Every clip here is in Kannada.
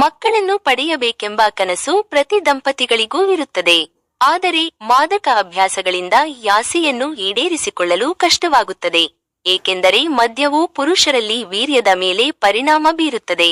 ಮಕ್ಕಳನ್ನು ಪಡೆಯಬೇಕೆಂಬ ಕನಸು ಪ್ರತಿ ದಂಪತಿಗಳಿಗೂ ಇರುತ್ತದೆ. ಆದರೆ ಮಾದಕ ಅಭ್ಯಾಸಗಳಿಂದ ಯಾಸೆಯನ್ನು ಈಡೇರಿಸಿಕೊಳ್ಳಲು ಕಷ್ಟವಾಗುತ್ತದೆ. ಏಕೆಂದರೆ ಮದ್ಯವು ಪುರುಷರಲ್ಲಿ ವೀರ್ಯದ ಮೇಲೆ ಪರಿಣಾಮ ಬೀರುತ್ತದೆ.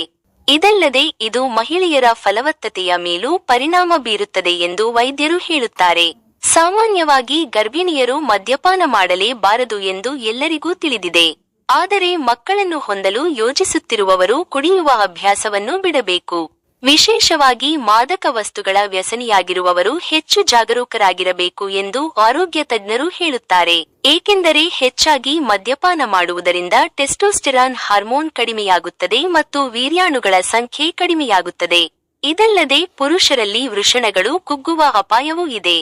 ಇದಲ್ಲದೆ ಇದು ಮಹಿಳೆಯರ ಫಲವತ್ತತೆಯ ಮೇಲೂ ಪರಿಣಾಮ ಬೀರುತ್ತದೆ ಎಂದು ವೈದ್ಯರು ಹೇಳುತ್ತಾರೆ. ಸಾಮಾನ್ಯವಾಗಿ ಗರ್ಭಿಣಿಯರು ಮದ್ಯಪಾನ ಮಾಡಲೇಬಾರದು ಎಂದು ಎಲ್ಲರಿಗೂ ತಿಳಿದಿದೆ. ಆದರೆ ಮಕ್ಕಳನ್ನು ಹೊಂದಲು ಯೋಜಿಸುತ್ತಿರುವವರು ಕುಡಿಯುವ ಅಭ್ಯಾಸವನ್ನು ಬಿಡಬೇಕು. ವಿಶೇಷವಾಗಿ ಮಾದಕ ವಸ್ತುಗಳ ವ್ಯಸನಿಯಾಗಿರುವವರು ಹೆಚ್ಚು ಜಾಗರೂಕರಾಗಿರಬೇಕು ಎಂದು ಆರೋಗ್ಯ ತಜ್ಞರು ಹೇಳುತ್ತಾರೆ. ಏಕೆಂದರೆ ಹೆಚ್ಚಾಗಿ ಮದ್ಯಪಾನ ಮಾಡುವುದರಿಂದ ಟೆಸ್ಟೋಸ್ಟೆರಾನ್ ಹಾರ್ಮೋನ್ ಕಡಿಮೆಯಾಗುತ್ತದೆ ಮತ್ತು ವೀರ್ಯಾಣುಗಳ ಸಂಖ್ಯೆ ಕಡಿಮೆಯಾಗುತ್ತದೆ. ಇದಲ್ಲದೆ ಪುರುಷರಲ್ಲಿ ವೃಷಣಗಳು ಕುಗ್ಗುವ ಅಪಾಯವೂ ಇದೆ.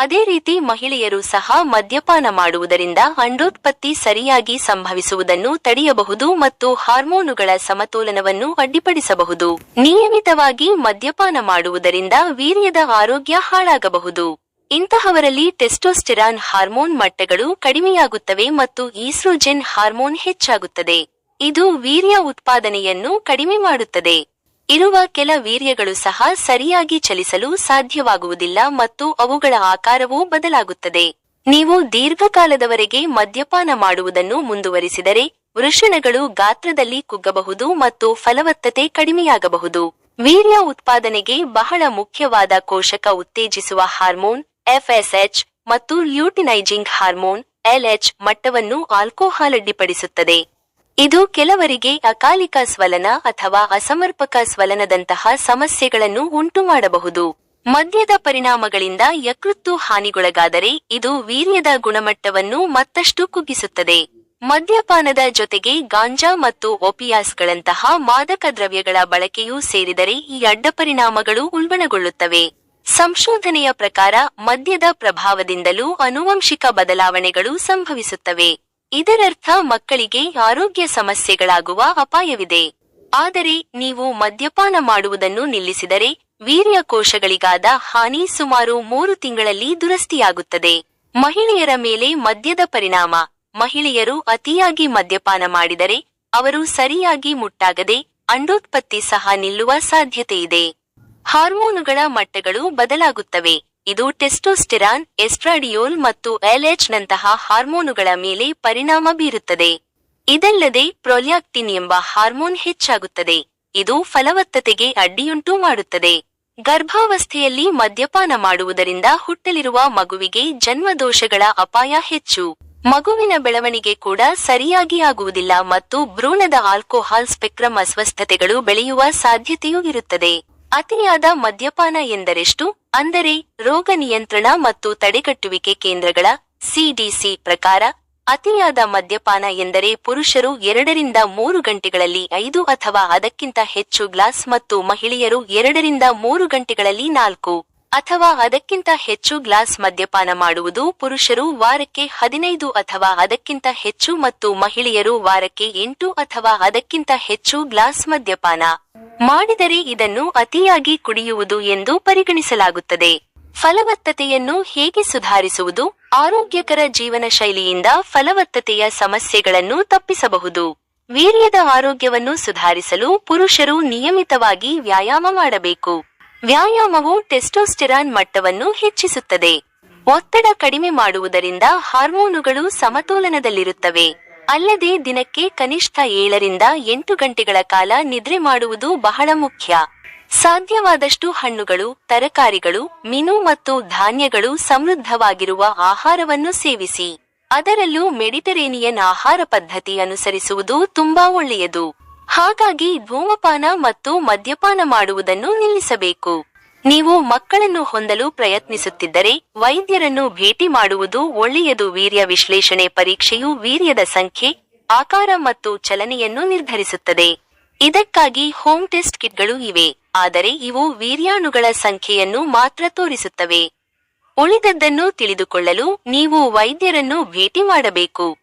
ಅದೇ ರೀತಿ ಮಹಿಳೆಯರು ಸಹ ಮದ್ಯಪಾನ ಮಾಡುವುದರಿಂದ ಅಂಡೋತ್ಪತ್ತಿ ಸರಿಯಾಗಿ ಸಂಭವಿಸುವುದನ್ನು ತಡೆಯಬಹುದು ಮತ್ತು ಹಾರ್ಮೋನುಗಳ ಸಮತೋಲನವನ್ನು ಅಡ್ಡಿಪಡಿಸಬಹುದು. ನಿಯಮಿತವಾಗಿ ಮದ್ಯಪಾನ ಮಾಡುವುದರಿಂದ ವೀರ್ಯದ ಆರೋಗ್ಯ ಹಾಳಾಗಬಹುದು. ಇಂತಹವರಲ್ಲಿ ಟೆಸ್ಟೋಸ್ಟೆರಾನ್ ಹಾರ್ಮೋನ್ ಮಟ್ಟಗಳು ಕಡಿಮೆಯಾಗುತ್ತವೆ ಮತ್ತು ಈಸ್ಟ್ರೋಜೆನ್ ಹಾರ್ಮೋನ್ ಹೆಚ್ಚಾಗುತ್ತದೆ. ಇದು ವೀರ್ಯ ಉತ್ಪಾದನೆಯನ್ನು ಕಡಿಮೆ ಮಾಡುತ್ತದೆ. ಇರುವ ಕೆಲ ವೀರ್ಯಗಳು ಸಹ ಸರಿಯಾಗಿ ಚಲಿಸಲು ಸಾಧ್ಯವಾಗುವುದಿಲ್ಲ ಮತ್ತು ಅವುಗಳ ಆಕಾರವೂ ಬದಲಾಗುತ್ತದೆ. ನೀವು ದೀರ್ಘಕಾಲದವರೆಗೆ ಮದ್ಯಪಾನ ಮಾಡುವುದನ್ನು ಮುಂದುವರಿಸಿದರೆ ವೃಷಣಗಳು ಗಾತ್ರದಲ್ಲಿ ಕುಗ್ಗಬಹುದು ಮತ್ತು ಫಲವತ್ತತೆ ಕಡಿಮೆಯಾಗಬಹುದು. ವೀರ್ಯ ಉತ್ಪಾದನೆಗೆ ಬಹಳ ಮುಖ್ಯವಾದ ಕೋಶಕ ಉತ್ತೇಜಿಸುವ ಹಾರ್ಮೋನ್ ಎಫ್ಎಸ್ಎಚ್ ಮತ್ತು ಲ್ಯೂಟಿನೈಜಿಂಗ್ ಹಾರ್ಮೋನ್ ಎಲ್ಎಚ್ ಮಟ್ಟವನ್ನು ಆಲ್ಕೋಹಾಲ್ ಅಡ್ಡಿಪಡಿಸುತ್ತದೆ. ಇದು ಕೆಲವರಿಗೆ ಅಕಾಲಿಕ ಸ್ವಲನ ಅಥವಾ ಅಸಮರ್ಪಕ ಸ್ವಲನದಂತಹ ಸಮಸ್ಯೆಗಳನ್ನು ಉಂಟು ಮಾಡಬಹುದು ಮದ್ಯದ ಪರಿಣಾಮಗಳಿಂದ ಯಕೃತ್ತು ಹಾನಿಗೊಳಗಾದರೆ ಇದು ವೀರ್ಯದ ಗುಣಮಟ್ಟವನ್ನು ಮತ್ತಷ್ಟು ಕುಗ್ಗಿಸುತ್ತದೆ. ಮದ್ಯಪಾನದ ಜೊತೆಗೆ ಗಾಂಜಾ ಮತ್ತು ಒಪಿಯಾಸ್ಗಳಂತಹ ಮಾದಕ ದ್ರವ್ಯಗಳ ಬಳಕೆಯೂ ಸೇರಿದರೆ ಈ ಅಡ್ಡಪರಿಣಾಮಗಳು ಉಲ್ಬಣಗೊಳ್ಳುತ್ತವೆ. ಸಂಶೋಧನೆಯ ಪ್ರಕಾರ ಮದ್ಯದ ಪ್ರಭಾವದಿಂದಲೂ ಅನುವಂಶಿಕ ಬದಲಾವಣೆಗಳು ಸಂಭವಿಸುತ್ತವೆ. ಇದರರ್ಥ ಮಕ್ಕಳಿಗೆ ಆರೋಗ್ಯ ಸಮಸ್ಯೆಗಳಾಗುವ ಅಪಾಯವಿದೆ. ಆದರೆ ನೀವು ಮದ್ಯಪಾನ ಮಾಡುವುದನ್ನು ನಿಲ್ಲಿಸಿದರೆ ವೀರ್ಯ ಕೋಶಗಳಿಗಾದ ಹಾನಿ ಸುಮಾರು ಮೂರು ತಿಂಗಳಲ್ಲಿ ದುರಸ್ತಿಯಾಗುತ್ತದೆ. ಮಹಿಳೆಯರ ಮೇಲೆ ಮದ್ಯದ ಪರಿಣಾಮ. ಮಹಿಳೆಯರು ಅತಿಯಾಗಿ ಮದ್ಯಪಾನ ಮಾಡಿದರೆ ಅವರು ಸರಿಯಾಗಿ ಮುಟ್ಟಾಗದೆ ಅಂಡೋತ್ಪತ್ತಿ ಸಹ ನಿಲ್ಲುವ ಸಾಧ್ಯತೆಯಿದೆ. ಹಾರ್ಮೋನುಗಳ ಮಟ್ಟಗಳು ಬದಲಾಗುತ್ತವೆ. ಇದು ಟೆಸ್ಟೋಸ್ಟೆರಾನ್, ಎಸ್ಟ್ರಾಡಿಯೋಲ್ ಮತ್ತು ಎಲ್ಎಚ್ ನಂತಹ ಹಾರ್ಮೋನುಗಳ ಮೇಲೆ ಪರಿಣಾಮ ಬೀರುತ್ತದೆ. ಇದಲ್ಲದೆ ಪ್ರೊಲ್ಯಾಕ್ಟಿನ್ ಎಂಬ ಹಾರ್ಮೋನ್ ಹೆಚ್ಚಾಗುತ್ತದೆ. ಇದು ಫಲವತ್ತತೆಗೆ ಅಡ್ಡಿಯುಂಟು ಮಾಡುತ್ತದೆ. ಗರ್ಭಾವಸ್ಥೆಯಲ್ಲಿ ಮದ್ಯಪಾನ ಮಾಡುವುದರಿಂದ ಹುಟ್ಟಲಿರುವ ಮಗುವಿಗೆ ಜನ್ಮದೋಷಗಳ ಅಪಾಯ ಹೆಚ್ಚು. ಮಗುವಿನ ಬೆಳವಣಿಗೆ ಕೂಡ ಸರಿಯಾಗಿ ಆಗುವುದಿಲ್ಲ ಮತ್ತು ಭ್ರೂಣದ ಆಲ್ಕೋಹಾಲ್ ಸ್ಪೆಕ್ರಮ್ ಅಸ್ವಸ್ಥತೆಗಳು ಬೆಳೆಯುವ ಸಾಧ್ಯತೆಯೂ ಇರುತ್ತದೆ. ಅತಿಯಾದ ಮದ್ಯಪಾನ ಎಂದರೆಷ್ಟು? ಅಂದರೆ ರೋಗ ನಿಯಂತ್ರಣ ಮತ್ತು ತಡೆಗಟ್ಟುವಿಕೆ ಕೇಂದ್ರಗಳ ಸಿಡಿಸಿ ಪ್ರಕಾರ ಅತಿಯಾದ ಮದ್ಯಪಾನ ಎಂದರೆ ಪುರುಷರು ಎರಡರಿಂದ ಮೂರು ಗಂಟೆಗಳಲ್ಲಿ ಐದು ಅಥವಾ ಅದಕ್ಕಿಂತ ಹೆಚ್ಚು ಗ್ಲಾಸ್ ಮತ್ತು ಮಹಿಳೆಯರು ಎರಡರಿಂದ ಮೂರು ಗಂಟೆಗಳಲ್ಲಿ ನಾಲ್ಕು. ಅಥವಾ ಅದಕ್ಕಿಂತ ಹೆಚ್ಚು ಗ್ಲಾಸ್ ಮದ್ಯಪಾನ ಮಾಡುವುದು ಪುರುಷರು ವಾರಕ್ಕೆ ಹದಿನೈದು ಅಥವಾ ಅದಕ್ಕಿಂತ ಹೆಚ್ಚು ಮತ್ತು ಮಹಿಳೆಯರು ವಾರಕ್ಕೆ ಎಂಟು ಅಥವಾ ಅದಕ್ಕಿಂತ ಹೆಚ್ಚು ಗ್ಲಾಸ್ ಮದ್ಯಪಾನ. ಮಾಡಿದರೆ ಇದನ್ನು ಅತಿಯಾಗಿ ಕುಡಿಯುವುದು ಎಂದು ಪರಿಗಣಿಸಲಾಗುತ್ತದೆ. ಫಲವತ್ತತೆಯನ್ನು ಹೇಗೆ ಸುಧಾರಿಸುವುದು? ಆರೋಗ್ಯಕರ ಜೀವನ ಶೈಲಿಯಿಂದ ಫಲವತ್ತತೆಯ ಸಮಸ್ಯೆಗಳನ್ನು ತಪ್ಪಿಸಬಹುದು. ವೀರ್ಯದ ಆರೋಗ್ಯವನ್ನು ಸುಧಾರಿಸಲು ಪುರುಷರು ನಿಯಮಿತವಾಗಿ ವ್ಯಾಯಾಮ ಮಾಡಬೇಕು. ವ್ಯಾಯಾಮವು ಟೆಸ್ಟೋಸ್ಟೆರಾನ್ ಮಟ್ಟವನ್ನು ಹೆಚ್ಚಿಸುತ್ತದೆ. ಒತ್ತಡ ಕಡಿಮೆ ಮಾಡುವುದರಿಂದ ಹಾರ್ಮೋನುಗಳು ಸಮತೋಲನದಲ್ಲಿರುತ್ತವೆ. ಅಲ್ಲದೆ ದಿನಕ್ಕೆ ಕನಿಷ್ಠ ಏಳರಿಂದ ಎಂಟು ಗಂಟೆಗಳ ಕಾಲ ನಿದ್ರೆ ಮಾಡುವುದು ಬಹಳ ಮುಖ್ಯ. ಸಾಧ್ಯವಾದಷ್ಟು ಹಣ್ಣುಗಳು, ತರಕಾರಿಗಳು, ಮೀನು ಮತ್ತು ಧಾನ್ಯಗಳು ಸಮೃದ್ಧವಾಗಿರುವ ಆಹಾರವನ್ನು ಸೇವಿಸಿ. ಅದರಲ್ಲೂ ಮೆಡಿಟರೇನಿಯನ್ ಆಹಾರ ಪದ್ಧತಿ ಅನುಸರಿಸುವುದು ತುಂಬಾ ಒಳ್ಳೆಯದು. ಹಾಗಾಗಿ ಧೂಮಪಾನ ಮತ್ತು ಮದ್ಯಪಾನ ಮಾಡುವುದನ್ನು ನಿಲ್ಲಿಸಬೇಕು. ನೀವು ಮಕ್ಕಳನ್ನು ಹೊಂದಲು ಪ್ರಯತ್ನಿಸುತ್ತಿದ್ದರೆ ವೈದ್ಯರನ್ನು ಭೇಟಿ ಮಾಡುವುದು ಒಳ್ಳೆಯದು. ವೀರ್ಯ ವಿಶ್ಲೇಷಣೆ ಪರೀಕ್ಷೆಯು ವೀರ್ಯದ ಸಂಖ್ಯೆ, ಆಕಾರ ಮತ್ತು ಚಲನೆಯನ್ನು ನಿರ್ಧರಿಸುತ್ತದೆ. ಇದಕ್ಕಾಗಿ ಹೋಮ್ ಟೆಸ್ಟ್ ಕಿಟ್ಗಳು ಇವೆ. ಆದರೆ ಇವು ವೀರ್ಯಾಣುಗಳ ಸಂಖ್ಯೆಯನ್ನು ಮಾತ್ರ ತೋರಿಸುತ್ತವೆ. ಉಳಿದದ್ದನ್ನು ತಿಳಿದುಕೊಳ್ಳಲು ನೀವು ವೈದ್ಯರನ್ನು ಭೇಟಿ ಮಾಡಬೇಕು.